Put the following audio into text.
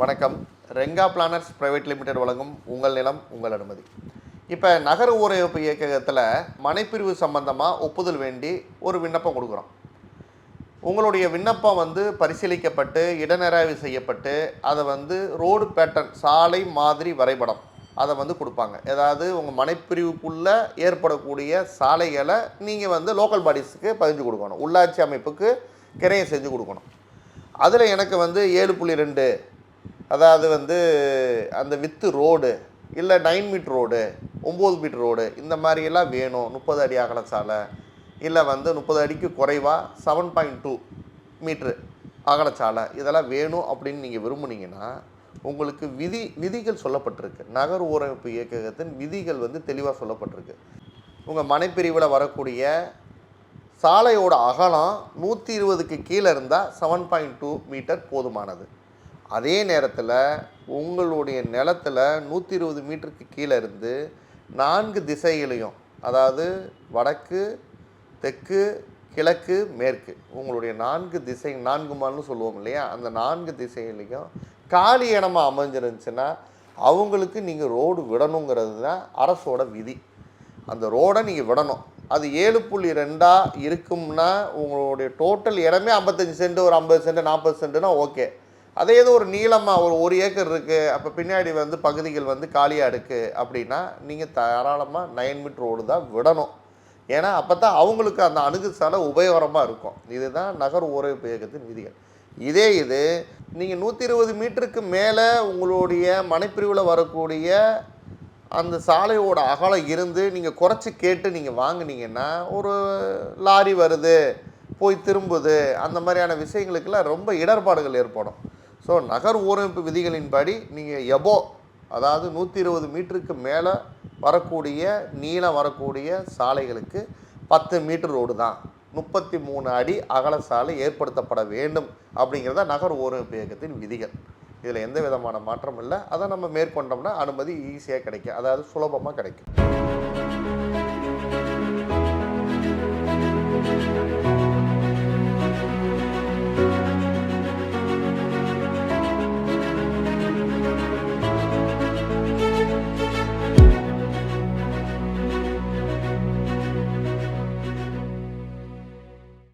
வணக்கம். Renga planners private limited வழங்கும் உங்கள் நிலம் உங்கள் அனுமதி. இப்போ நகர ஊரமைப்பு இயக்ககத்தில் மனைப்பிரிவு சம்பந்தமாக ஒப்புதல் வேண்டி ஒரு விண்ணப்பம் கொடுக்குறோம். உங்களுடைய விண்ணப்பம் வந்து பரிசீலிக்கப்பட்டு இடநேராய்வு செய்யப்பட்டு அதை வந்து ரோடு பேட்டர்ன் சாலை மாதிரி வரைபடம் அதை வந்து கொடுப்பாங்க. ஏதாவது உங்கள் மனைப்பிரிவுக்குள்ளே ஏற்படக்கூடிய சாலைகளை நீங்கள் வந்து லோக்கல் பாடிஸுக்கு பதிஞ்சு கொடுக்கணும். உள்ளாட்சி அமைப்புக்கு கிரையம் செஞ்சு கொடுக்கணும். அதில் எனக்கு வந்து ஏழு புள்ளி ரெண்டு அதாவது வந்து அந்த வித்து ரோடு இல்லை நைன் மீட் ரோடு ஒம்பது மீட் ரோடு இந்த மாதிரியெல்லாம் வேணும். முப்பது அடி அகல சாலை இல்லை வந்து முப்பது அடிக்கு குறைவாக செவன் பாயிண்ட் டூ மீட்ரு அகலச்சாலை இதெல்லாம் வேணும் அப்படின்னு நீங்கள் விரும்புனீங்கன்னா உங்களுக்கு விதி விதிகள் சொல்லப்பட்டிருக்கு. நகர் ஊரமைப்பு இயக்ககத்தின் விதிகள் வந்து தெளிவாக சொல்லப்பட்டிருக்கு. உங்கள் மனைப்பிரிவில் வரக்கூடிய சாலையோட அகலம் நூற்றி இருபதுக்கு கீழே இருந்தால் செவன் பாயிண்ட் டூ மீட்டர் போதுமானது. அதே நேரத்தில் உங்களுடைய நிலத்தில் நூற்றி இருபது மீட்டருக்கு கீழே இருந்து நான்கு திசைகளையும் அதாவது வடக்கு தெற்கு கிழக்கு மேற்கு உங்களுடைய நான்கு திசை நான்கு மால்னு சொல்லுவோம் இல்லையா? அந்த நான்கு திசைகளையும் காலி இடமாக அமைஞ்சிருந்துச்சுன்னா அவங்களுக்கு நீங்கள் ரோடு விடணுங்கிறது தான் அரசோட விதி. அந்த ரோடை நீங்கள் விடணும். அது ஏழு புள்ளி ரெண்டாக இருக்கும்னா உங்களுடைய டோட்டல் இடமே ஐம்பத்தஞ்சு சென்ட் ஒரு ஐம்பது சென்ட் நாற்பது சென்ட்னா ஓகே. அதே ஏதோ ஒரு நீளமாக ஒரு ஒரு ஏக்கர் இருக்குது அப்போ பின்னாடி வந்து பகுதிகள் வந்து காலியாக இருக்குது அப்படின்னா நீங்கள் தாராளமாக நைன் மீட்டர் ரோடு தான் விடணும். ஏன்னா அப்போ தான் அவங்களுக்கு அந்த அணுகுசாலை உபயோகரமாக இருக்கும். இதுதான் நகர் ஊரமைப்பு இயக்கத்தின் விதிகள். இதே இது நீங்கள் நூற்றி இருபது மீட்டருக்கு மேலே உங்களுடைய மனைப்பிரிவில் வரக்கூடிய அந்த சாலையோட அகலம் இருந்து நீங்கள் குறைச்சி கேட்டு நீங்கள் வாங்குனீங்கன்னா ஒரு லாரி வருது போய் திரும்புது அந்த மாதிரியான விஷயங்களுக்கெல்லாம் ரொம்ப இடர்பாடுகள் ஏற்படும். ஸோ நகர் ஊரமைப்பு விதிகளின்படி நீங்கள் எபோ அதாவது நூற்றி இருபது மீட்டருக்கு மேலே வரக்கூடிய நீளம் வரக்கூடிய சாலைகளுக்கு பத்து மீட்டர் ரோடு தான். முப்பத்தி மூணு அடி அகல சாலை ஏற்படுத்தப்பட வேண்டும் அப்படிங்கிறத நகர் ஊரமைப்பு இயக்கத்தின் விதிகள். இதில் எந்த விதமான மாற்றமும் இல்லை. அதை நம்ம மேற்கொண்டோம்னா அனுமதி ஈஸியாக கிடைக்கும். அதாவது சுலபமாக கிடைக்கும்.